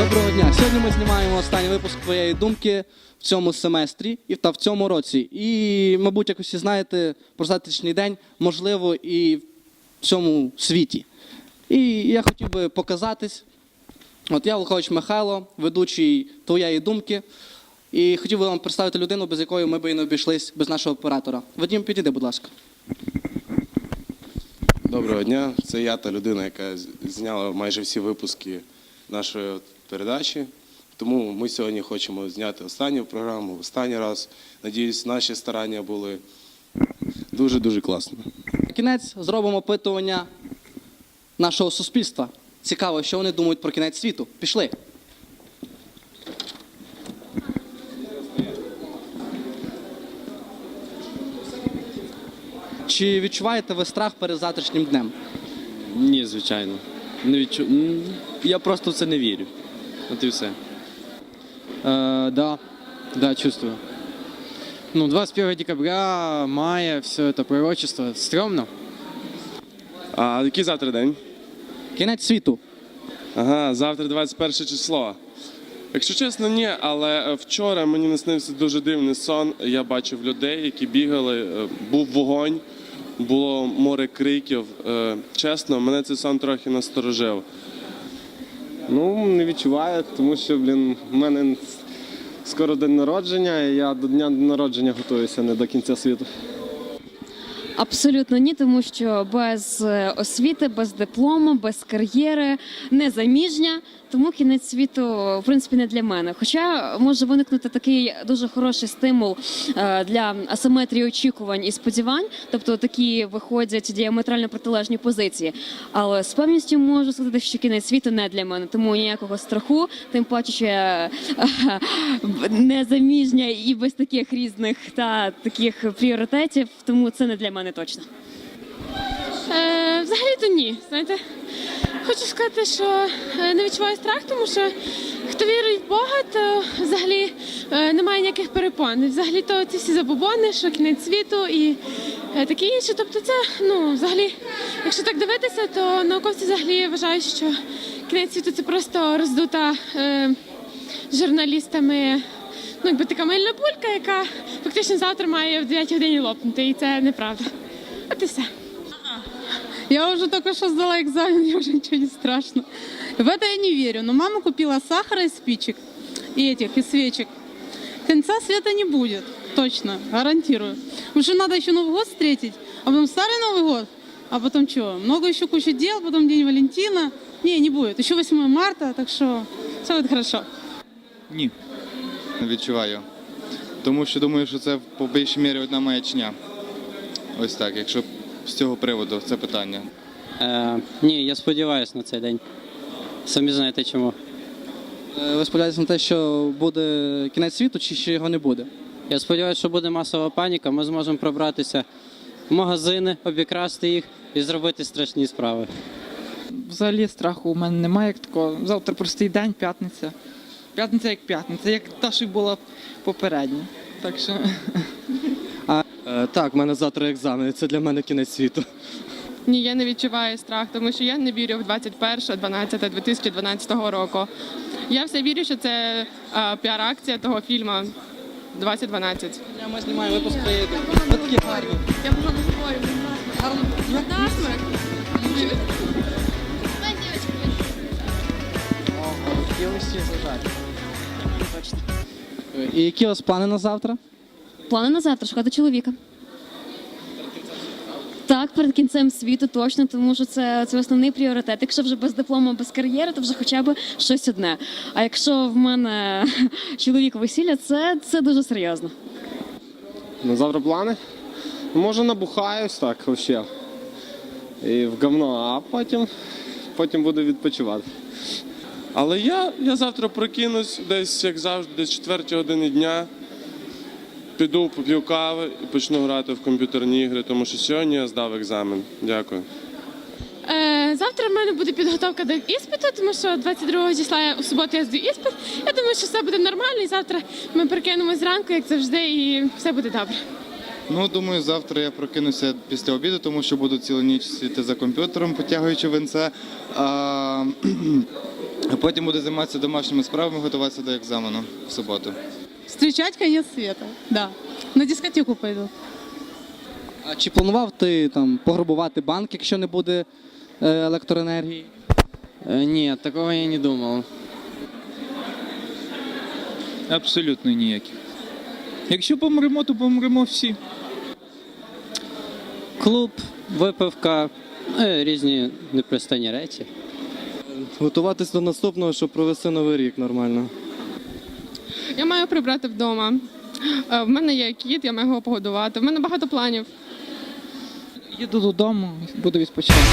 Доброго дня. Сьогодні ми знімаємо останній випуск твоєї думки в цьому семестрі і та в цьому році. І, мабуть, як усі знаєте, про завтрашній день можливо і в цьому світі. І я хотів би показатись. От я Волкович Михайло, ведучий твоєї думки. І хотів би вам представити людину, без якої ми б і не обійшлись без нашого оператора. Вадім, підійди, будь ласка. Доброго дня. Це я та людина, яка зняла майже всі випуски нашої передачі. Тому ми сьогодні хочемо зняти останню програму, останній раз. Надіюсь, наші старання були дуже-дуже класно. На кінець зробимо опитування нашого суспільства. Цікаво, що вони думають про кінець світу. Пішли. Чи відчуваєте ви страх перед завтрашнім днем? Ні, звичайно. Не відчу... Я просто в це не вірю. От і все. Э, да, да, чувствую. Ну, 21 декабря, мая, все это пророчество. Стремно. А який завтра день? Кінець світу. Ага, завтра 21 число. Якщо чесно, ні, але е, вчора мені наснився дуже дивний сон. Я бачив людей, які бігали, е, був вогонь, було море криків. Е, Чесно, мене цей сон трохи насторожив. Ну, не відчуваю, тому що, блін, в мене скоро день народження, і я до дня народження готуюся не до кінця світу. Абсолютно ні, тому що без е, освіти, без диплому, без кар'єри, не заміжня. Тому кінець світу, в принципі, не для мене. Хоча може виникнути такий дуже хороший стимул е, для асиметрії очікувань і сподівань, тобто такі виходять діаметрально протилежні позиції. Але з певністю можу сказати, що кінець світу не для мене, тому ніякого страху, тим паче, що я е, не заміжня і без таких різних та таких пріоритетів, тому це не для мене точно. Е, взагалі-то ні. Знаєте, хочу сказати, що е, не відчуваю страх, тому що хто вірить в Бога, то взагалі е, немає ніяких перепон. Взагалі-то ці всі забобони, що кінець світу і таке інше. Тобто, це ну взагалі, якщо так дивитися, то науковці взагалі вважають, що кінець світу це просто роздута е, журналістами. Ну, якби така мильна пулька, яка фактично завтра має в 9 годині лопнути, і це неправда. От і все. Я уже только что сдала экзамен, мне уже ничего не страшно. В это я не верю. Но мама купила сахара и спичек, и этих, и свечек. Конца света не будет, точно, гарантирую. Потому что надо еще Новый год встретить, а потом старый Новый год, а потом что? Много еще куча дел, потом День Валентина. Не, не будет. Еще 8 марта, так что все будет хорошо. Ні, не відчуваю. Тому що думаю, що це по більшій мірі одна маячня. Ось так, якщо з цього приводу це питання. Е, ні, я сподіваюся на цей день. Самі знаєте чому. Е, Ви сподіваєтеся на те, що буде кінець світу, чи ще його не буде? Я сподіваюся, що буде масова паніка, ми зможемо пробратися в магазини, обікрасти їх і зробити страшні справи. Взагалі страху у мене немає як такого. Завтра простий день, п'ятниця. П'ятниця як п'ятниця, як та, що була попередня. Так що. Е, так, в мене завтра екзамен, це для мене кінець світу. Ні, я не відчуваю страх, тому що я не вірю в 21.12.2012 року. Я все вірю, що це е, піар-акція того фільму 2012. Ми знімаємо випуск думки. Ви такі гарні. Я була не спорю. Насмерть. Е, І які у вас плани на завтра? Плани на завтра шукати чоловіка. Так, перед кінцем світу точно, тому що це, це основний пріоритет. Якщо вже без диплому, без кар'єри, то вже хоча б щось одне. А якщо в мене чоловік весілля, це, це дуже серйозно. На завтра плани? Ну, Може набухаюсь так взагалі. І в говно, а потім, потім буду відпочивати. Але я, я завтра прокинусь десь, як завжди, десь 4 години дня. Піду поп'ю кави і почну грати в комп'ютерні ігри, тому що сьогодні я здав екзамен. Дякую. Е, завтра в мене буде підготовка до іспиту, тому що 22 числа я- у суботу я здаю іспит. Я думаю, що все буде нормально, і завтра ми прикинемось зранку, як завжди, і все буде добре. Ну, думаю, завтра я прокинуся після обіду, тому що буду цілу ніч сидіти за комп'ютером, потягуючи венце. А, А потім буду займатися домашніми справами, готуватися до екзамену в суботу. Встречать конец света, да. На дискотеку пойду. А чи планував ти там пограбувати банк, якщо не буде е, електроенергії? Э, Нет, такого я не думал. Абсолютно ніяких. Якщо помремо, то помремо всі. Клуб, випивка, е, різні непристанні речі. Готуватись до наступного, щоб провести новий рік нормально. Я маю прибрати вдома. Е, В мене є кіт, я маю його погодувати. В мене багато планів. Їду додому, буду відпочивати.